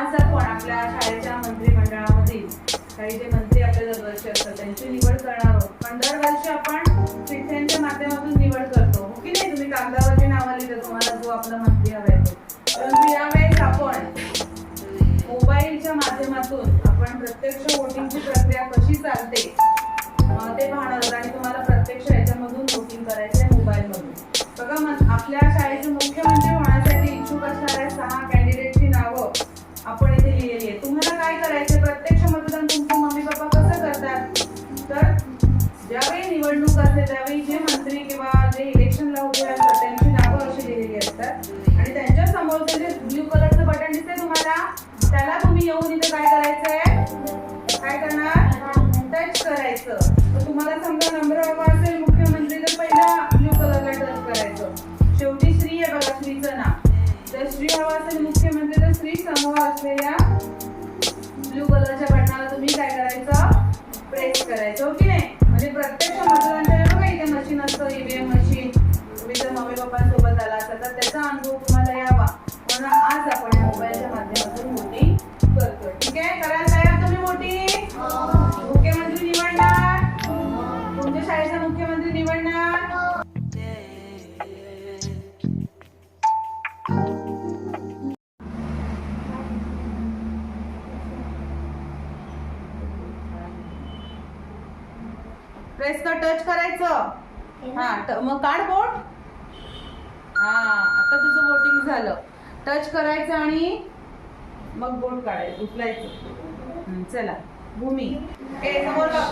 आज आपण आपल्या शाळेच्या मंत्रिमंडळामधील काही जे मंत्री आपल्या दरवर्षी असतात त्यांची निवड करणार आहोत. पण दरवर्षी आपण चिठ्ठ्यांच्या माध्यमातून निवड करतो. हो की नाही? तुम्ही कागदावरती नावं लिहिता तुम्हाला जो आपला मंत्री हवा येतो परंतु यावेळेस आपण मोबाईलच्या माध्यमातून आपण प्रत्यक्ष वोटिंगची प्रक्रिया कशी चालते ते पाहणार आहोत. आणि तुम्हाला प्रत्यक्ष याच्यामधून वोटिंग करायचं आहे मोबाईलमधून. बघा आपल्या शाळेचे मुख्यमंत्री निवडणूक असते त्यावेळी जे मंत्री किंवा जे इलेक्शनला उभे असतात त्यांची नावं अशी लिहिलेली असतात. आणि त्यांच्यासमोर जे ब्ल्यू कलरचं बटन दिसते तुम्हाला त्याला तुम्ही येऊन इथे काय करायचंय? काय करणार? टच करायचं. तर तुम्हाला समजा नंबर हवा असेल मुख्यमंत्री तर पहिला ब्ल्यू कलरला टच करायचं. शेवटी श्री आहे बघा श्रीचं नाव. तर श्री हवा असेल मुख्यमंत्री तर श्री समूह असलेल्या ब्ल्यू कलरच्या बटनाला तुम्ही काय करायचं? प्रेस करायचं. ओके? अनुभव तुम्हाला यावा. म्हणून आज आपण या मोबाईलच्या माध्यमातून मोठी करतोय. ठीक आहे? करायला तयार तुम्ही मोठी? मुख्यमंत्री निवडणार. तुमच्या शाळेचा मुख्यमंत्री निवडणार. प्रेस कर टच करायचं. हा मग काढ बोट हा आता तुझं वोटिंग झालं. टच करायचं आणि मग बोट काढायचं उचलायचं. चला. भूमी. ए समोर बघ.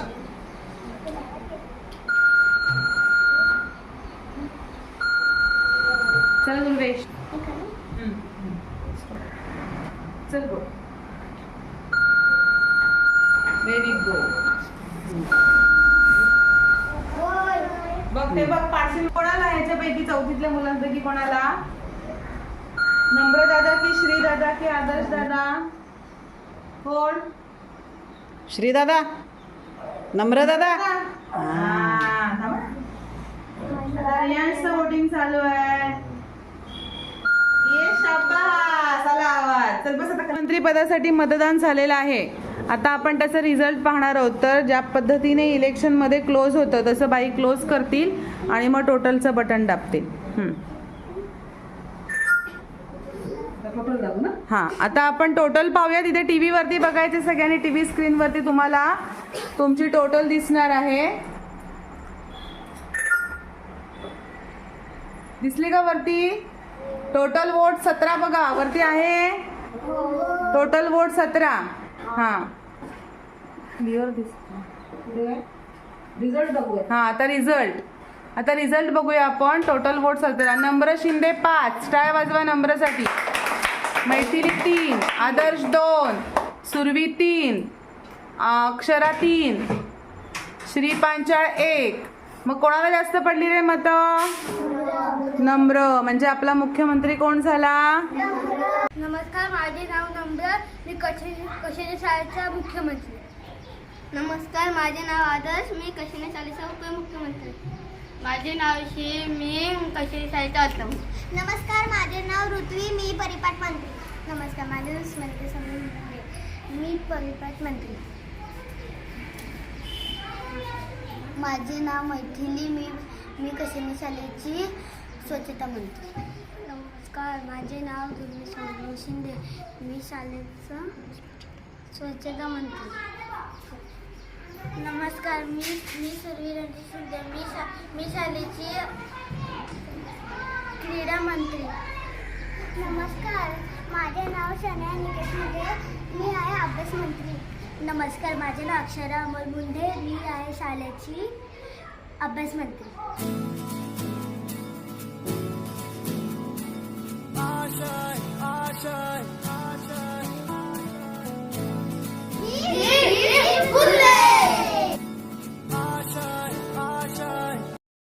चल हम्म. चल गो व्हेरी गुड बघ ते बघ पाचशे कोणाला ह्याच्यापैकी चौथीतल्या मुलांपैकी कोणाला? नम्र दादा की श्री दादा की आदर्श दादा कोण श्री दादा नम्र दादा वोटिंग चालू आहे. ये शाबास आला आवाज. चल बस आता. मंत्री पदासाठी मतदान झालेलं आहे. आता आपण त्याचा रिझल्ट पाहणार आहोत. तर ज्या पद्धतीने इलेक्शनमध्ये क्लोज होतं तसं बाई क्लोज करतील आणि मग टोटलचं बटन दाबतील. हम्म. हा आता आपण टोटल पाहूया तिथे टीव्ही वरती बघायचे सगळ्यांनी. टीव्ही स्क्रीन वरती तुम्हाला तुमची टोटल दिसणार आहे. दिसली का वरती? टोटल वोट सतरा बघा. वरती आहे. टोटल वोट सतरा. हा. क्लिअर रिझल्ट बघूया. हा आता रिझल्ट आता रिझल्ट बघूया आपण. टोटल वोट सतरा नम्र शिंदे पाच. टाळ वाजवा नम्रसाठी. मैथिली तीन. आदर्श दोन. सुरवी तीन. अक्षरा तीन. श्री पांचाळ एक. मग कोणाला जास्त पडली रे मत? नम्र. म्हणजे आपला मुख्यमंत्री कोण झाला? नमस्कार माझे नाव नम्र. मी कशे कशेने शाळेचा मुख्यमंत्री. नमस्कार माझे नाव आदर्श. मी कशेने शाळेचा उपमुख्यमंत्री. माझे नाव श्री. मी कशेने शाळेचा अर्थमंत्री नमस्कार माझे नाव ऋत्वी. मी परिपाठ मंत्री नमस्कार माझे नाव स्मृती समृद्धी मी परिपाठ मंत्री माझे नाव मैथिली. मी मी कशेने शाळेची स्वच्छता मंत्री नमस्कार माझे नाव दुर्मी सौरभ शिंदे. मी शाळेचं स्वच्छता मंत्री नमस्कार मी मी सर्वी रणजित शिंदे. मी शा मी शाळेची क्रीडा मंत्री नमस्कार माझे नाव शनया निकेश मुंडे मी आहे अभ्यास मंत्री. नमस्कार माझे नाव अक्षरा अमोल मुंडे. मी आहे शाळेची अभ्यास मंत्री. I shine. I shine.